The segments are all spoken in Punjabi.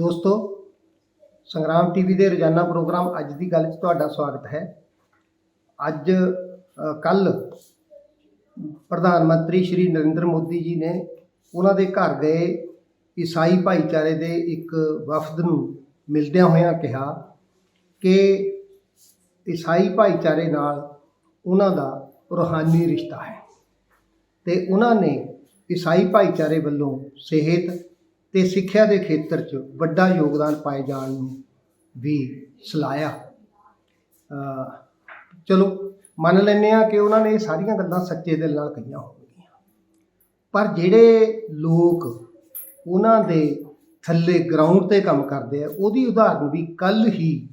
ਦੋਸਤੋ, ਸੰਗਰਾਮ ਟੀਵੀ ਦੇ ਰੋਜ਼ਾਨਾ ਪ੍ਰੋਗਰਾਮ ਅੱਜ ਦੀ ਗੱਲ 'ਚ ਤੁਹਾਡਾ ਸਵਾਗਤ ਹੈ। ਅੱਜ ਕੱਲ ਪ੍ਰਧਾਨ ਮੰਤਰੀ ਸ਼੍ਰੀ ਨਰਿੰਦਰ ਮੋਦੀ ਜੀ ਨੇ ਉਹਨਾਂ ਦੇ ਘਰ ਗਏ, ਈਸਾਈ ਭਾਈਚਾਰੇ ਦੇ ਇੱਕ ਵਫਦ ਨੂੰ ਮਿਲਦਿਆਂ ਹੋਇਆਂ ਕਿਹਾ ਕਿ ਈਸਾਈ ਭਾਈਚਾਰੇ ਨਾਲ ਉਹਨਾਂ ਦਾ ਰੂਹਾਨੀ ਰਿਸ਼ਤਾ ਹੈ। ਤੇ ਉਹਨਾਂ ਨੇ ਈਸਾਈ ਭਾਈਚਾਰੇ ਵੱਲੋਂ ਸਿਹਤ ਤੇ ਸਿੱਖਿਆ ਦੇ ਖੇਤਰ 'ਚ ਵੱਡਾ ਯੋਗਦਾਨ ਪਾਏ ਜਾਣ ਨੂੰ ਵੀ ਸਲਾਹਿਆ। ਚਲੋ, ਮੰਨ ਲੈਂਦੇ ਆ ਕਿ ਉਹਨਾਂ ਨੇ ਸਾਰੀਆਂ ਗੱਲਾਂ ਸੱਚੇ ਦਿਲ ਨਾਲ ਕਹੀਆਂ ਹੋਣਗੀਆਂ। ਪਰ ਜਿਹੜੇ ਲੋਕ ਉਹਨਾਂ ਦੇ ਥੱਲੇ ਗਰਾਊਂਡ ਤੇ ਕੰਮ ਕਰਦੇ ਆ, ਉਹਦੀ ਉਦਾਹਰਨ ਵੀ ਕੱਲ ਹੀ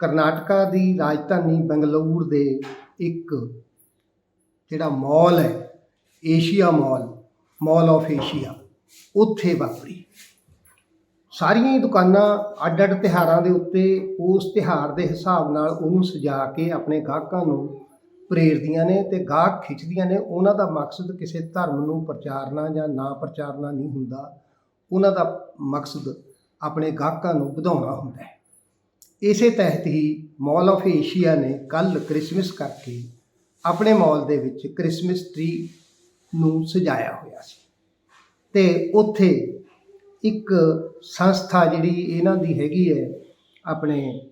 ਕਰਨਾਟਕਾ ਦੀ ਰਾਜਧਾਨੀ ਬੰਗਲੌਰ ਦੇ ਇੱਕ ਜਿਹੜਾ ਮਾਲ ਹੈ, Asia mall mall of Asia ਉੱਥੇ ਵਾਪਰੀ। ਸਾਰੀਆਂ ਹੀ ਦੁਕਾਨਾਂ ਅੱਡ ਅੱਡ ਤਿਉਹਾਰਾਂ ਦੇ ਉੱਤੇ ਉਸ ਤਿਉਹਾਰ ਦੇ ਹਿਸਾਬ ਨਾਲ ਉਹਨੂੰ ਸਜਾ ਕੇ ਆਪਣੇ ਗਾਹਕਾਂ ਨੂੰ ਪ੍ਰੇਰਦੀਆਂ ਨੇ ਤੇ ਗਾਹਕ ਖਿੱਚਦੀਆਂ ਨੇ। ਉਹਨਾਂ ਦਾ ਮਕਸਦ ਕਿਸੇ ਧਰਮ ਨੂੰ ਪ੍ਰਚਾਰਨਾ ਜਾਂ ਨਾ ਪ੍ਰਚਾਰਨਾ ਨਹੀਂ ਹੁੰਦਾ। ਉਹਨਾਂ ਦਾ ਮਕਸਦ ਆਪਣੇ ਗਾਹਕਾਂ ਨੂੰ ਵਧਾਉਣਾ ਹੁੰਦਾ ਹੈ। ਇਸੇ ਤਹਿਤ ਹੀ ਮਾਲ ਆਫ ਏਸ਼ੀਆ ਨੇ ਕੱਲ ਕ੍ਰਿਸਮਸ ਕਰਕੇ ਆਪਣੇ ਮਾਲ ਦੇ ਵਿੱਚ ਕ੍ਰਿਸਮਸ ਟ੍ਰੀ ਨੂੰ ਸਜਾਇਆ ਹੋਇਆ ਸੀ। ਤੇ ਉੱਥੇ ਇੱਕ ਸੰਸਥਾ ਜਿਹੜੀ ਇਹਨਾਂ ਦੀ ਹੈਗੀ ਹੈ, ਆਪਣੇ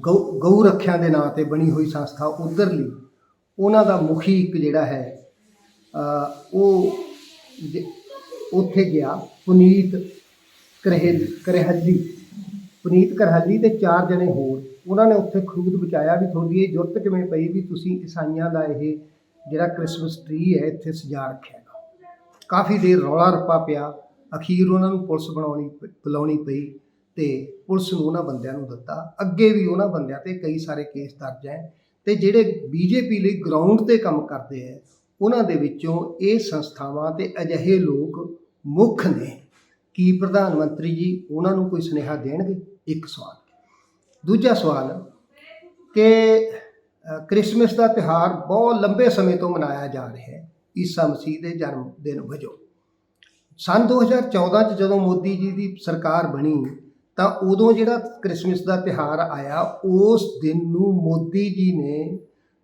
ਗਊ ਗਊ ਰੱਖਿਆ ਦੇ ਨਾਂ ਤੇ ਬਣੀ ਹੋਈ ਸੰਸਥਾ ਉਧਰਲੀ, ਉਹਨਾਂ ਦਾ ਮੁਖੀ ਇੱਕ ਜਿਹੜਾ ਹੈ ਉਹ ਜ- ਉੱਥੇ ਗਿਆ, ਪੁਨੀਤ ਕਰਹਿਲ, ਕਰਹੱਲੀ, ਪੁਨੀਤ ਕਰਹੱਲੀ ਤੇ ਚਾਰ ਜਣੇ ਹੋਰ, ਉਹਨਾਂ ਨੇ ਉੱਥੇ ਖਰੂਦ ਬਚਾਇਆ ਵੀ ਤੁਹਾਡੀ ਇਹ ਜ਼ਰੂਰਤ ਕਿਵੇਂ ਪਈ ਵੀ ਤੁਸੀਂ ਈਸਾਈਆਂ ਦਾ ਇਹ ਜਿਹੜਾ ਕ੍ਰਿਸਮਸ ਟਰੀ ਹੈ, ਇੱਥੇ ਸਜਾ ਰੱਖਿਆ। ਕਾਫੀ ਦੇਰ ਰੌਲਾ ਰੱਪਾ ਪਿਆ। ਅਖੀਰ ਉਹਨਾਂ ਨੂੰ ਪੁਲਿਸ ਬਣਾਉਣੀ ਪ- ਬੁਲਾਉਣੀ ਪਈ ਤੇ ਪੁਲਿਸ ਨੂੰ ਉਹਨਾਂ ਬੰਦਿਆਂ ਨੂੰ ਦਿੱਤਾ। ਅੱਗੇ ਵੀ ਉਹਨਾਂ ਬੰਦਿਆਂ ਤੇ ਕਈ ਸਾਰੇ ਕੇਸ ਦਰਜ ਹੈ ਤੇ ਜਿਹੜੇ ਬੀਜੇਪੀ ਲਈ ਗਰਾਊਂਡ ਤੇ ਕੰਮ ਕਰਦੇ ਹੈ ਉਹਨਾਂ ਦੇ ਵਿੱਚੋਂ ਇਹ ਸੰਸਥਾਵਾਂ ਤੇ ਅਜਿਹੇ ਲੋਕ ਮੁੱਖ ਨੇ। ਕੀ ਪ੍ਰਧਾਨ ਮੰਤਰੀ ਜੀ ਉਹਨਾਂ ਨੂੰ ਕੋਈ ਸੁਨੇਹਾ ਦੇਣਗੇ? ਇੱਕ ਸਵਾਲ। ਦੂਜਾ ਸਵਾਲ ਕਿ ਅ, ਕ੍ਰਿਸਮਸ ਦਾ ਤਿਉਹਾਰ ਬਹੁਤ ਲੰਬੇ ਸਮੇਂ ਤੋਂ ਮਨਾਇਆ ਜਾ ਰਿਹਾ ਹੈ ਈਸਾ ਮਸੀਹ ਦੇ ਜਨਮ ਦਿਨ ਵਜੋਂ। ਸੰਨ 2014 ਚ ਜਦੋਂ ਮੋਦੀ ਜੀ ਦੀ ਸਰਕਾਰ ਬਣੀ, ਤਾਂ ਉਦੋਂ ਜਿਹੜਾ ਕ੍ਰਿਸਮਸ ਦਾ ਤਿਉਹਾਰ ਆਇਆ, ਉਸ ਦਿਨ ਨੂੰ ਮੋਦੀ ਜੀ ਨੇ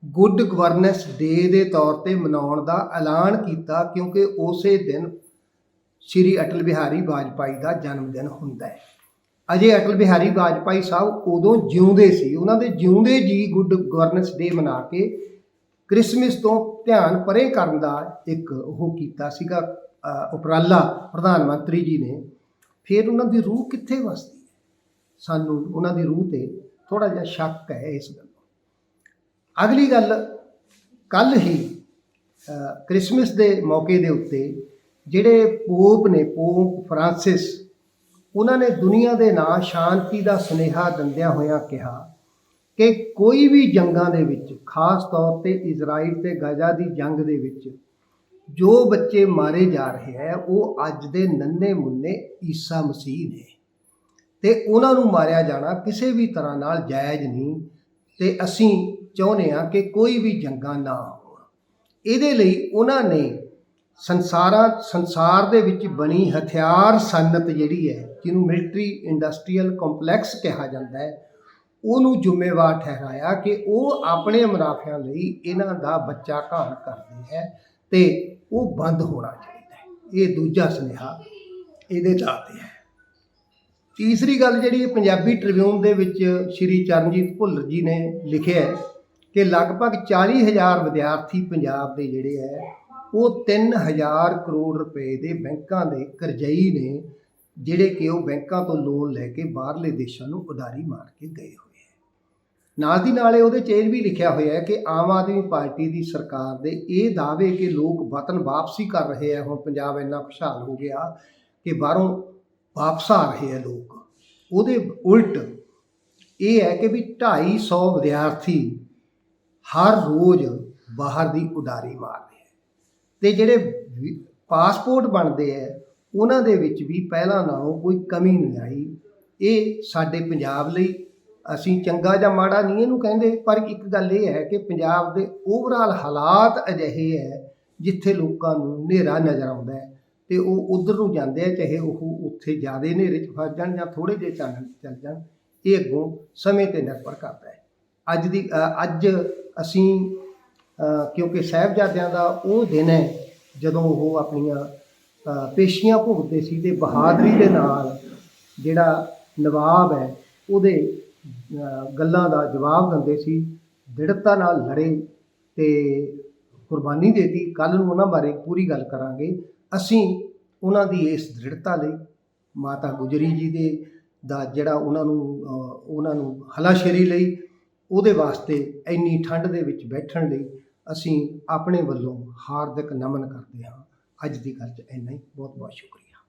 ਗੁੱਡ ਗਵਰਨੈਂਸ ਡੇ ਦੇ ਤੌਰ ਤੇ ਮਨਾਉਣ ਦਾ ਐਲਾਨ ਕੀਤਾ, ਕਿਉਂਕਿ ਉਸੇ ਦਿਨ ਸ਼੍ਰੀ ਅਟਲ ਬਿਹਾਰੀ ਵਾਜਪਾਈ ਦਾ ਜਨਮ ਦਿਨ ਹੁੰਦਾ ਹੈ। ਅਜੇ ਅਟਲ ਬਿਹਾਰੀ ਵਾਜਪਾਈ ਸਾਹਿਬ ਉਦੋਂ ਜਿਉਂਦੇ ਸੀ, ਉਹਨਾਂ ਦੇ ਜਿਉਂਦੇ ਜੀ ਗੁੱਡ ਗਵਰਨੈਂਸ ਡੇ ਮਨਾ ਕੇ ਕ੍ਰਿਸਮਸ ਤੋਂ ਧਿਆਨ ਪਰੇ ਕਰਨ ਦਾ ਇੱਕ ਉਹ ਕੀਤਾ ਸੀਗਾ ਉਪਰਾਲਾ ਪ੍ਰਧਾਨ ਮੰਤਰੀ ਜੀ ਨੇ। ਫਿਰ ਉਹਨਾਂ ਦੀ ਰੂਹ ਕਿੱਥੇ ਵਸਦੀ ਹੈ? ਸਾਨੂੰ ਉਹਨਾਂ ਦੀ ਰੂਹ ਤੇ ਥੋੜਾ ਜਿਹਾ ਸ਼ੱਕ ਹੈ ਇਸ ਗੱਲ ਅਗਲੀ ਗੱਲ ਕੱਲ ਹੀ ਅ, ਕ੍ਰਿਸਮਸ ਦੇ ਮੌਕੇ ਦੇ ਉੱਤੇ ਜਿਹੜੇ ਪੋਪ ਨੇ ਪੋਪ ਫਰਾਂਸਿਸ ਉਹਨਾਂ ਨੇ ਦੁਨੀਆ ਦੇ ਨਾਂ ਸ਼ਾਂਤੀ ਦਾ ਸੁਨੇਹਾ ਦਿੰਦਿਆਂ ਹੋਇਆਂ ਕਿਹਾ ਕਿ ਕੋਈ ਵੀ ਜੰਗਾਂ ਦੇ ਵਿੱਚ, ਖਾਸ ਤੌਰ ਤੇ ਇਜ਼ਰਾਈਲ ਤੇ ਗਜ਼ਾ ਦੀ ਜੰਗ ਦੇ ਵਿੱਚ, ਜੋ ਬੱਚੇ ਮਾਰੇ ਜਾ ਰਹੇ ਹੈ, ਉਹ ਅੱਜ ਦੇ ਨੰਨੇ ਮੁੰਨੇ ਈਸਾ ਮਸੀਹ ਨੇ। ਤੇ ਉਹਨਾਂ ਨੂੰ ਮਾਰਿਆ ਜਾਣਾ ਕਿਸੇ ਵੀ ਤਰ੍ਹਾਂ ਨਾਲ ਜਾਇਜ਼ ਨਹੀਂ ਤੇ ਅਸੀਂ ਚਾਹੁੰਦੇ ਹਾਂ ਕਿ ਕੋਈ ਵੀ ਜੰਗਾਂ ਨਾ ਹੋਣ। ਇਹਦੇ ਲਈ ਉਹਨਾਂ ਨੇ ਸੰਸਾਰਾਂ, ਸੰਸਾਰ ਦੇ ਵਿੱਚ ਬਣੀ ਹਥਿਆਰ ਸਨਅਤ ਜਿਹੜੀ ਹੈ, ਜਿਹਨੂੰ ਮਿਲਟਰੀ ਇੰਡਸਟਰੀਅਲ ਕੰਪਲੈਕਸ ਕਿਹਾ ਜਾਂਦਾ ਹੈ ਉਹਨੂੰ ਜ਼ਿੰਮੇਵਾਰ ਠਹਿਰਾਇਆ ਕਿ ਉਹ ਆਪਣੇ ਮੁਨਾਫਿਆਂ ਲਈ ਇਹਨਾਂ ਦਾ ਬੱਚਾ ਘਾਣ ਕਰਦੀ ਹੈ ਤੇ ਉਹ ਬੰਦ ਹੋਣਾ ਚਾਹੀਦਾ ਹੈ। ਇਹ ਦੂਜਾ ਸੁਨੇਹਾ ਇਹਦੇ ਨਾਂ ਤੇ ਹੈ। ਤੀਸਰੀ ਗੱਲ ਜਿਹੜੀ ਪੰਜਾਬੀ ਟ੍ਰਿਬਿਊਨ ਦੇ ਵਿੱਚ ਸ਼੍ਰੀ ਚਰਨਜੀਤ ਭੁੱਲਰ ਜੀ ਨੇ ਲਿਖਿਆ ਹੈ ਕਿ ਲਗਭਗ 40000 ਵਿਦਿਆਰਥੀ ਪੰਜਾਬ ਦੇ ਜਿਹੜੇ ਹੈ, ਉਹ 3000 ਕਰੋੜ ਰੁਪਏ ਦੇ ਬੈਂਕਾਂ ਦੇ ਕਰਜ਼ਈ ਨੇ, ਜਿਹੜੇ ਕਿ ਉਹ ਬੈਂਕਾਂ ਤੋਂ ਲੋਨ ਲੈ ਕੇ ਬਾਹਰਲੇ ਦੇਸ਼ਾਂ ਨੂੰ ਉਡਾਰੀ ਮਾਰ ਕੇ ਗਏ ਹੋਏ ਨਾਲ ਦੀ ਨਾਲੇ ਉਹਦੇ 'ਚ ਇਹ ਵੀ ਲਿਖਿਆ ਹੋਇਆ ਹੈ ਕਿ ਆਮ ਆਦਮੀ ਪਾਰਟੀ ਦੀ ਸਰਕਾਰ ਦੇ ਇਹ ਦਾਅਵੇ ਕਿ ਲੋਕ ਵਤਨ ਵਾਪਸੀ ਕਰ ਰਹੇ ਆ ਹੁਣ ਪੰਜਾਬ ਇੰਨਾ ਖੁਸ਼ਹਾਲ ਹੋ ਗਿਆ ਕਿ ਬਾਹਰੋਂ ਵਾਪਸ ਆ ਰਹੇ ਆ ਲੋਕ। ਉਹਦੇ ਉਲਟ ਇਹ ਹੈ ਕਿ ਵੀ 250 ਵਿਦਿਆਰਥੀ ਹਰ ਰੋਜ਼ ਬਾਹਰ ਦੀ ਉਡਾਰੀ ਮਾਰਦੇ ਆ ਤੇ ਜਿਹੜੇ ਪਾਸਪੋਰਟ ਬਣਦੇ ਆ ਉਹਨਾਂ ਦੇ ਵਿੱਚ ਵੀ ਪਹਿਲਾਂ ਨਾਲੋਂ ਕੋਈ ਕਮੀ ਨਹੀਂ ਆਈ। ਇਹ ਸਾਡੇ ਪੰਜਾਬ ਲਈ ਅਸੀਂ ਚੰਗਾ ਜਾਂ ਮਾੜਾ ਨਹੀਂ ਇਹਨੂੰ ਕਹਿੰਦੇ, ਪਰ ਇੱਕ ਗੱਲ ਇਹ ਹੈ ਕਿ ਪੰਜਾਬ ਦੇ ਓਵਰਆਲ ਹਾਲਾਤ ਅਜਿਹੇ ਹੈ ਜਿੱਥੇ ਲੋਕਾਂ ਨੂੰ ਹਨੇਰਾ ਨਜ਼ਰ ਆਉਂਦਾ ਹੈ ਤੇ ਉਹ ਉਧਰ ਨੂੰ ਜਾਂਦੇ ਆ, ਚਾਹੇ ਉਹ ਉੱਥੇ ਜ਼ਿਆਦਾ ਹਨੇਰੇ 'ਚ ਫਸ ਜਾਣ ਜਾਂ ਥੋੜੇ ਜਿਹੇ ਚਾਨਣ 'ਚ ਚੱਲ ਜਾਣ, ਇਹ ਅੱਗੋਂ ਸਮੇਂ ਤੇ ਨਿਰਭਰ ਕਰਦਾ ਹੈ। ਅੱਜ ਦੀ ਅੱਜ ਅਸੀਂ ਕਿਉਂਕਿ ਸਾਹਿਬਜ਼ਾਦਿਆਂ ਦਾ ਉਹ ਦਿਨ ਹੈ, ਜਦੋਂ ਉਹ ਆਪਣੀਆਂ ਪੇਸ਼ੀਆਂ ਭੁਗਤਦੇ ਸੀ ਤੇ ਬਹਾਦਰੀ ਦੇ ਨਾਲ ਜਿਹੜਾ ਨਵਾਬ ਹੈ, ਉਹਦੇ ਗੱਲਾਂ ਦਾ ਜਵਾਬ ਦਿੰਦੇ ਸੀ, ਦ੍ਰਿੜਤਾ ਨਾਲ ਲੜੇ ਤੇ ਕੁਰਬਾਨੀ ਦੇਤੀ। ਕੱਲ ਨੂੰ ਉਹਨਾਂ ਬਾਰੇ ਪੂਰੀ ਗੱਲ ਕਰਾਂਗੇ। ਅਸੀਂ ਉਹਨਾਂ ਦੀ ਇਸ ਦ੍ਰਿੜਤਾ ਲਈ ਮਾਤਾ ਗੁਜਰੀ ਜੀ ਦੇ ਦਾ ਜਿਹੜਾ ਉਹਨਾਂ ਨੂੰ ਉਹਨਾਂ ਨੂੰ ਹਲਾਸ਼ੇਰੀ ਲਈ, ਉਹਦੇ ਵਾਸਤੇ ਇੰਨੀ ਠੰਡ ਦੇ ਵਿੱਚ ਬੈਠਣ ਲਈ ਅਸੀਂ ਆਪਣੇ ਵੱਲੋਂ ਹਾਰਦਿਕ ਨਮਨ ਕਰਦੇ ਹਾਂ। ਅੱਜ ਦੀ ਗੱਲ 'ਚ ਇੰਨਾ ਹੀ। ਬਹੁਤ ਬਹੁਤ ਸ਼ੁਕਰੀਆ।